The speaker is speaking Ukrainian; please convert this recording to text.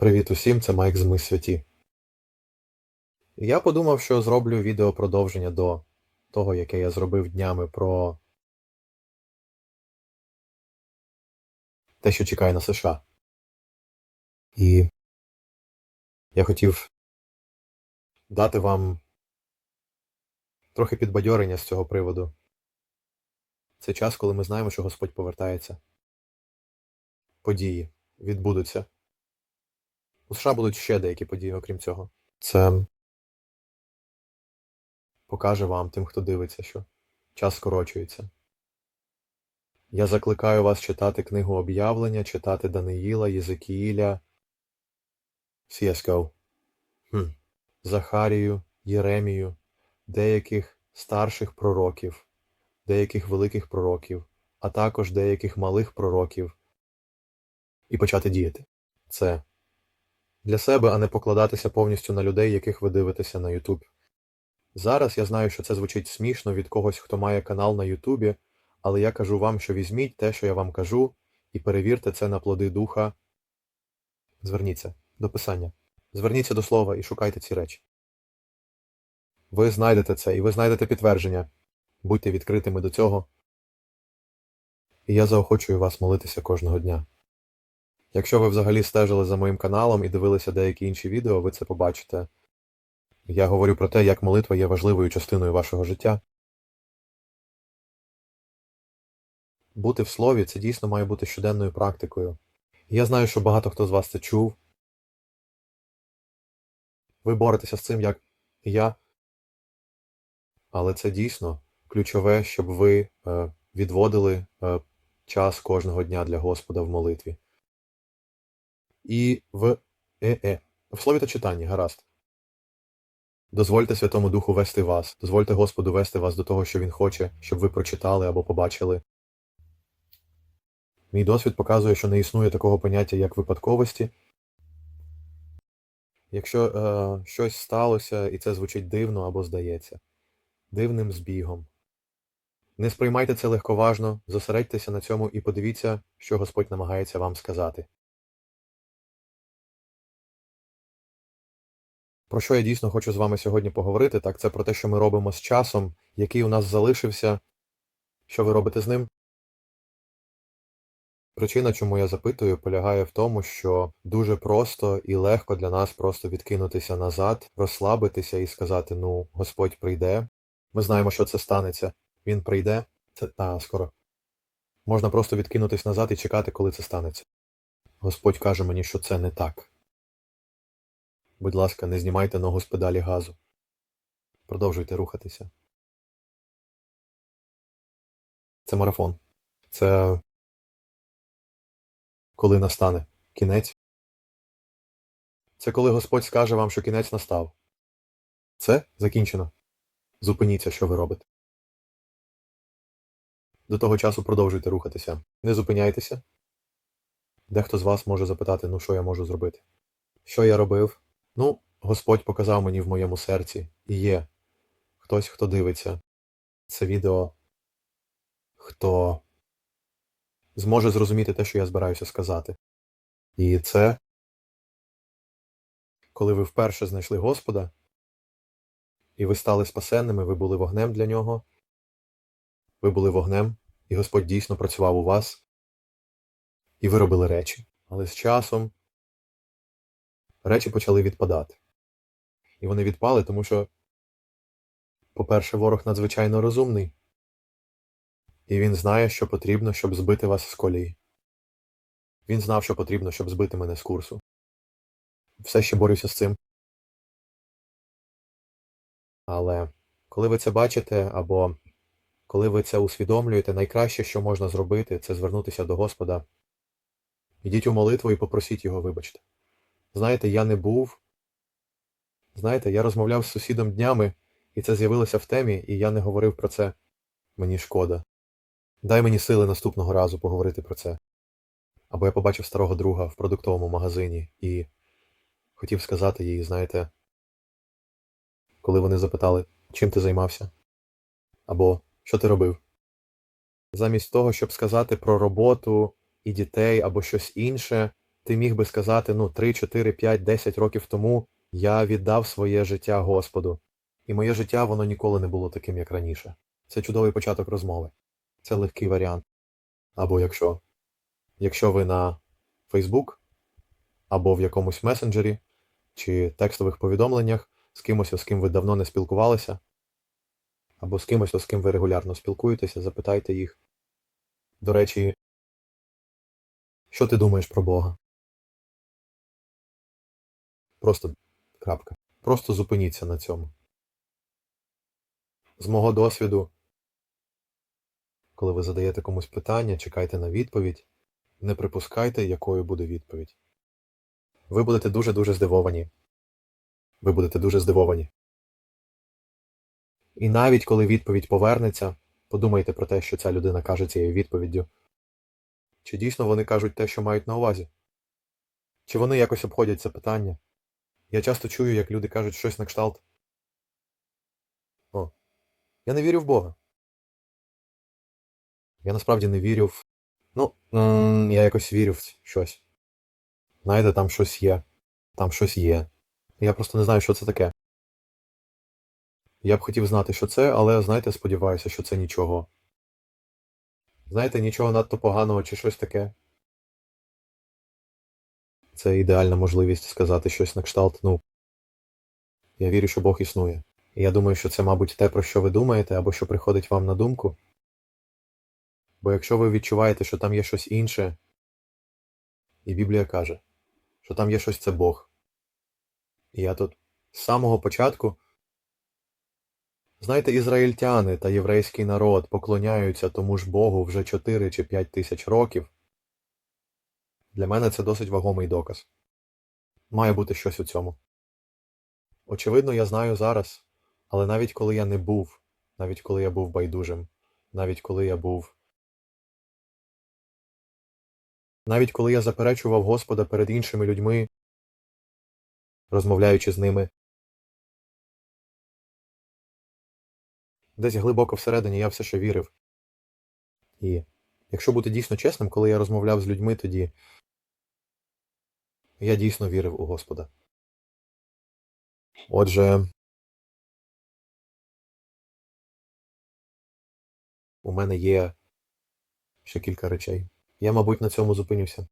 Привіт усім, це Майк з Ми Святі. Я подумав, що зроблю відео продовження до того, яке я зробив днями про те, що чекає на США. І я хотів дати вам трохи підбадьорення з цього приводу. Це час, коли ми знаємо, що Господь повертається. Події відбудуться. У США будуть ще деякі події, окрім цього. Це покаже вам, тим, хто дивиться, що час скорочується. Я закликаю вас читати книгу об'явлення, читати Даниїла, Єзекіїля, CSGO, хм. Захарію, Єремію, деяких старших пророків, деяких великих пророків, а також деяких малих пророків, і почати діяти. Це для себе, а не покладатися повністю на людей, яких ви дивитеся на YouTube. Зараз я знаю, що це звучить смішно від когось, хто має канал на Ютубі, але я кажу вам, що візьміть те, що я вам кажу, і перевірте це на плоди духа. Зверніться до писання. Зверніться до слова і шукайте ці речі. Ви знайдете це, і ви знайдете підтвердження. Будьте відкритими до цього. І я заохочую вас молитися кожного дня. Якщо ви взагалі стежили за моїм каналом і дивилися деякі інші відео, ви це побачите. Я говорю про те, як молитва є важливою частиною вашого життя. Бути в слові це дійсно має бути щоденною практикою. Я знаю, що багато хто з вас це чув. Ви боретеся з цим, як я. Але це дійсно ключове, щоб ви е, відводили е, час кожного дня для Господа в молитві. І в е-е. В слові та читанні, гаразд. Дозвольте Святому Духу вести вас, дозвольте Господу вести вас до того, що Він хоче, щоб ви прочитали або побачили. Мій досвід показує, що не існує такого поняття, як випадковості. Якщо е, щось сталося і це звучить дивно або здається, дивним збігом. Не сприймайте це легковажно, зосередьтеся на цьому і подивіться, що Господь намагається вам сказати. Про що я дійсно хочу з вами сьогодні поговорити, так це про те, що ми робимо з часом, який у нас залишився, що ви робите з ним. Причина, чому я запитую, полягає в тому, що дуже просто і легко для нас просто відкинутися назад, розслабитися і сказати, ну, Господь прийде. Ми знаємо, що це станеться. Він прийде, це та, скоро. Можна просто відкинутися назад і чекати, коли це станеться. Господь каже мені, що це не так. Будь ласка, не знімайте ногу з педалі газу. Продовжуйте рухатися. Це марафон. Це коли настане кінець. Це коли Господь скаже вам, що кінець настав. Це закінчено. Зупиніться, що ви робите. До того часу продовжуйте рухатися. Не зупиняйтеся. Дехто з вас може запитати, ну що я можу зробити? Що я робив? Ну, Господь показав мені в моєму серці і є хтось, хто дивиться це відео, хто зможе зрозуміти те, що я збираюся сказати. І це, коли ви вперше знайшли Господа, і ви стали спасенними, ви були вогнем для нього, ви були вогнем, і Господь дійсно працював у вас, і ви робили речі. Але з часом речі почали відпадати. І вони відпали, тому що, по-перше, ворог надзвичайно розумний, і він знає, що потрібно, щоб збити вас з колії. Він знав, що потрібно, щоб збити мене з курсу. Все ще борюся з цим. Але коли ви це бачите, або коли ви це усвідомлюєте, найкраще, що можна зробити, це звернутися до Господа. Ідіть у молитву і попросіть його вибачте. Знаєте, я не був. Знаєте, я розмовляв з сусідом днями, і це з'явилося в темі, і я не говорив про це. Мені шкода. Дай мені сили наступного разу поговорити про це. Або я побачив старого друга в продуктовому магазині і хотів сказати їй, знаєте, коли вони запитали, чим ти займався? Або що ти робив? Замість того, щоб сказати про роботу і дітей або щось інше, Ти міг би сказати, ну, 3, 4, 5, 10 років тому я віддав своє життя Господу. І моє життя, воно ніколи не було таким, як раніше. Це чудовий початок розмови. Це легкий варіант. Або якщо, якщо ви на Facebook, або в якомусь месенджері, чи текстових повідомленнях з кимось, з ким ви давно не спілкувалися, або з кимось, з ким ви регулярно спілкуєтеся, запитайте їх. До речі, що ти думаєш про Бога? Просто крапка. Просто зупиніться на цьому. З мого досвіду, коли ви задаєте комусь питання, чекайте на відповідь, не припускайте, якою буде відповідь. Ви будете дуже-дуже здивовані. Ви будете дуже здивовані. І навіть коли відповідь повернеться, подумайте про те, що ця людина каже цією відповіддю. Чи дійсно вони кажуть те, що мають на увазі? Чи вони якось обходять це питання? Я часто чую, як люди кажуть щось на кшталт. О, я не вірю в Бога. Я насправді не вірю в. Ну, я якось вірю в щось. Знаєте, там щось є. Там щось є. Я просто не знаю, що це таке. Я б хотів знати, що це, але, знаєте, сподіваюся, що це нічого. Знаєте, нічого надто поганого чи щось таке. Це ідеальна можливість сказати щось на кшталт, ну. Я вірю, що Бог існує. І я думаю, що це, мабуть, те, про що ви думаєте, або що приходить вам на думку. Бо якщо ви відчуваєте, що там є щось інше, і Біблія каже, що там є щось це Бог. І я тут з самого початку. Знаєте, ізраїльтяни та єврейський народ поклоняються тому ж Богу вже 4 чи 5 тисяч років. Для мене це досить вагомий доказ. Має бути щось у цьому. Очевидно, я знаю зараз, але навіть коли я не був, навіть коли я був байдужим, навіть коли я був. Навіть коли я заперечував Господа перед іншими людьми, розмовляючи з ними, десь глибоко всередині я все ще вірив. І якщо бути дійсно чесним, коли я розмовляв з людьми, тоді я дійсно вірив у Господа. Отже, у мене є ще кілька речей. Я, мабуть, на цьому зупинюся.